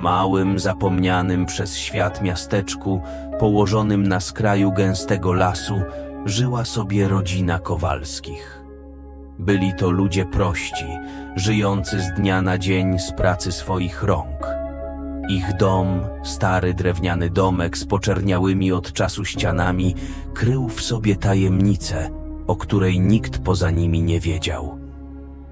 małym, zapomnianym przez świat miasteczku, położonym na skraju gęstego lasu, żyła sobie rodzina Kowalskich. Byli to ludzie prości, żyjący z dnia na dzień z pracy swoich rąk. Ich dom, stary drewniany domek z poczerniałymi od czasu ścianami, krył w sobie tajemnicę, o której nikt poza nimi nie wiedział.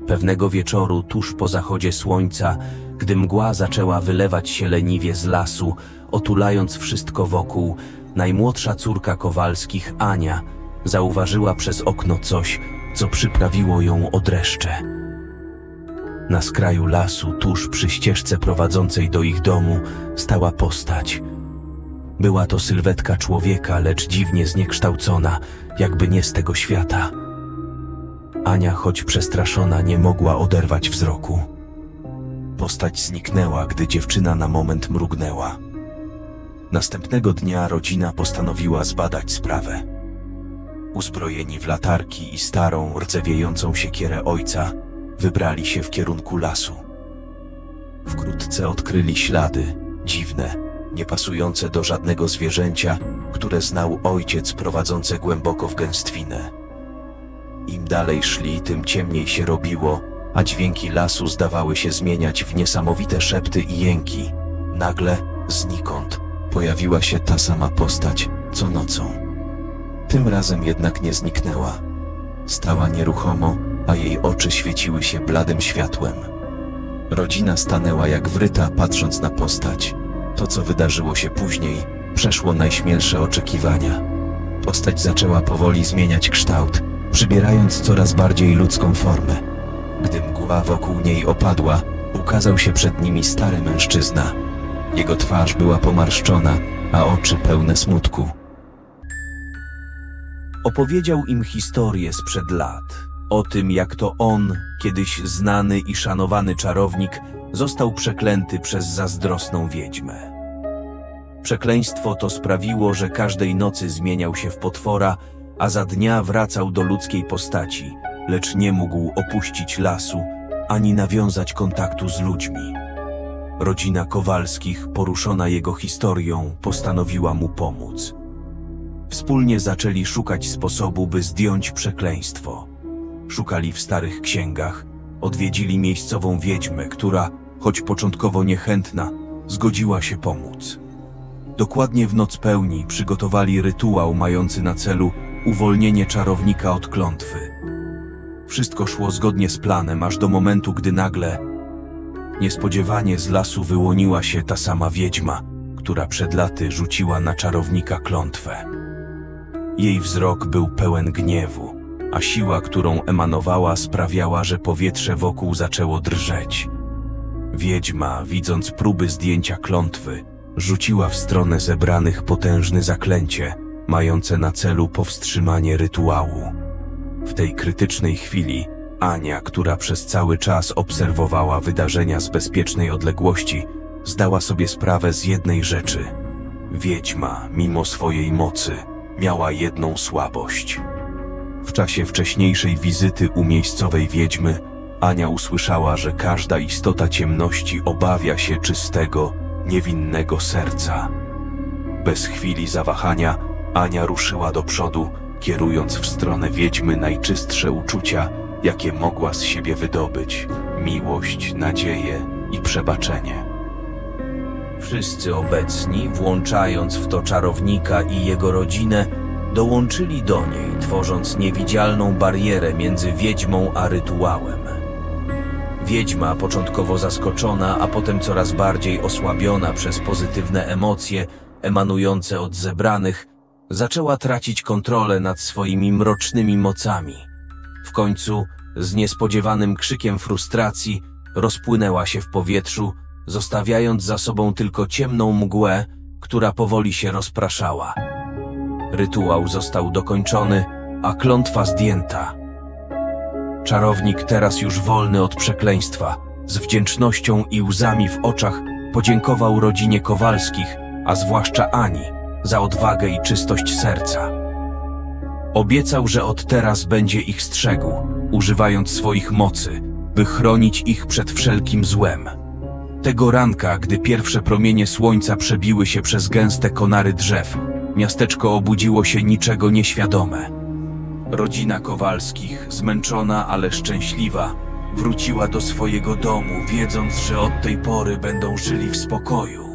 Pewnego wieczoru, tuż po zachodzie słońca, gdy mgła zaczęła wylewać się leniwie z lasu, otulając wszystko wokół, najmłodsza córka Kowalskich, Ania, zauważyła przez okno coś, co przyprawiło ją o dreszcze. Na skraju lasu, tuż przy ścieżce prowadzącej do ich domu, stała postać. Była to sylwetka człowieka, lecz dziwnie zniekształcona, jakby nie z tego świata. Ania, choć przestraszona, nie mogła oderwać wzroku. Postać zniknęła, gdy dziewczyna na moment mrugnęła. Następnego dnia rodzina postanowiła zbadać sprawę. Uzbrojeni w latarki i starą, rdzewiejącą siekierę ojca, wybrali się w kierunku lasu. Wkrótce odkryli ślady, dziwne, niepasujące do żadnego zwierzęcia, które znał ojciec prowadzące głęboko w gęstwinę. Im dalej szli, tym ciemniej się robiło, a dźwięki lasu zdawały się zmieniać w niesamowite szepty i jęki. Nagle, znikąd, pojawiła się ta sama postać, co nocą. Tym razem jednak nie zniknęła. Stała nieruchomo, a jej oczy świeciły się bladym światłem. Rodzina stanęła jak wryta, patrząc na postać. To, co wydarzyło się później, przeszło najśmielsze oczekiwania. Postać zaczęła powoli zmieniać kształt, przybierając coraz bardziej ludzką formę. Gdy mgła wokół niej opadła, ukazał się przed nimi stary mężczyzna. Jego twarz była pomarszczona, a oczy pełne smutku. Opowiedział im historię sprzed lat. O tym, jak to on, kiedyś znany i szanowany czarownik, został przeklęty przez zazdrosną wiedźmę. Przekleństwo to sprawiło, że każdej nocy zmieniał się w potwora, a za dnia wracał do ludzkiej postaci, lecz nie mógł opuścić lasu ani nawiązać kontaktu z ludźmi. Rodzina Kowalskich, poruszona jego historią, postanowiła mu pomóc. Wspólnie zaczęli szukać sposobu, by zdjąć przekleństwo. Szukali w starych księgach, odwiedzili miejscową wiedźmę, która, choć początkowo niechętna, zgodziła się pomóc. Dokładnie w noc pełni przygotowali rytuał mający na celu uwolnienie czarownika od klątwy. Wszystko szło zgodnie z planem, aż do momentu, gdy nagle, niespodziewanie z lasu wyłoniła się ta sama wiedźma, która przed laty rzuciła na czarownika klątwę. Jej wzrok był pełen gniewu, a siła, którą emanowała, sprawiała, że powietrze wokół zaczęło drżeć. Wiedźma, widząc próby zdjęcia klątwy, rzuciła w stronę zebranych potężne zaklęcie, mające na celu powstrzymanie rytuału. W tej krytycznej chwili Ania, która przez cały czas obserwowała wydarzenia z bezpiecznej odległości, zdała sobie sprawę z jednej rzeczy. Wiedźma, mimo swojej mocy, miała jedną słabość. W czasie wcześniejszej wizyty u miejscowej wiedźmy, Ania usłyszała, że każda istota ciemności obawia się czystego, niewinnego serca. Bez chwili zawahania, Ania ruszyła do przodu, kierując w stronę wiedźmy najczystsze uczucia, jakie mogła z siebie wydobyć miłość, nadzieję i przebaczenie. Wszyscy obecni, włączając w to czarownika i jego rodzinę, dołączyli do niej, tworząc niewidzialną barierę między wiedźmą a rytuałem. Wiedźma, początkowo zaskoczona, a potem coraz bardziej osłabiona przez pozytywne emocje emanujące od zebranych, zaczęła tracić kontrolę nad swoimi mrocznymi mocami. W końcu, z niespodziewanym krzykiem frustracji, rozpłynęła się w powietrzu, zostawiając za sobą tylko ciemną mgłę, która powoli się rozpraszała. Rytuał został dokończony, a klątwa zdjęta. Czarownik, teraz już wolny od przekleństwa, z wdzięcznością i łzami w oczach podziękował rodzinie Kowalskich, a zwłaszcza Ani, za odwagę i czystość serca. Obiecał, że od teraz będzie ich strzegł, używając swoich mocy, by chronić ich przed wszelkim złem. Tego ranka, gdy pierwsze promienie słońca przebiły się przez gęste konary drzew, miasteczko obudziło się niczego nieświadome. Rodzina Kowalskich, zmęczona, ale szczęśliwa, wróciła do swojego domu, wiedząc, że od tej pory będą żyli w spokoju.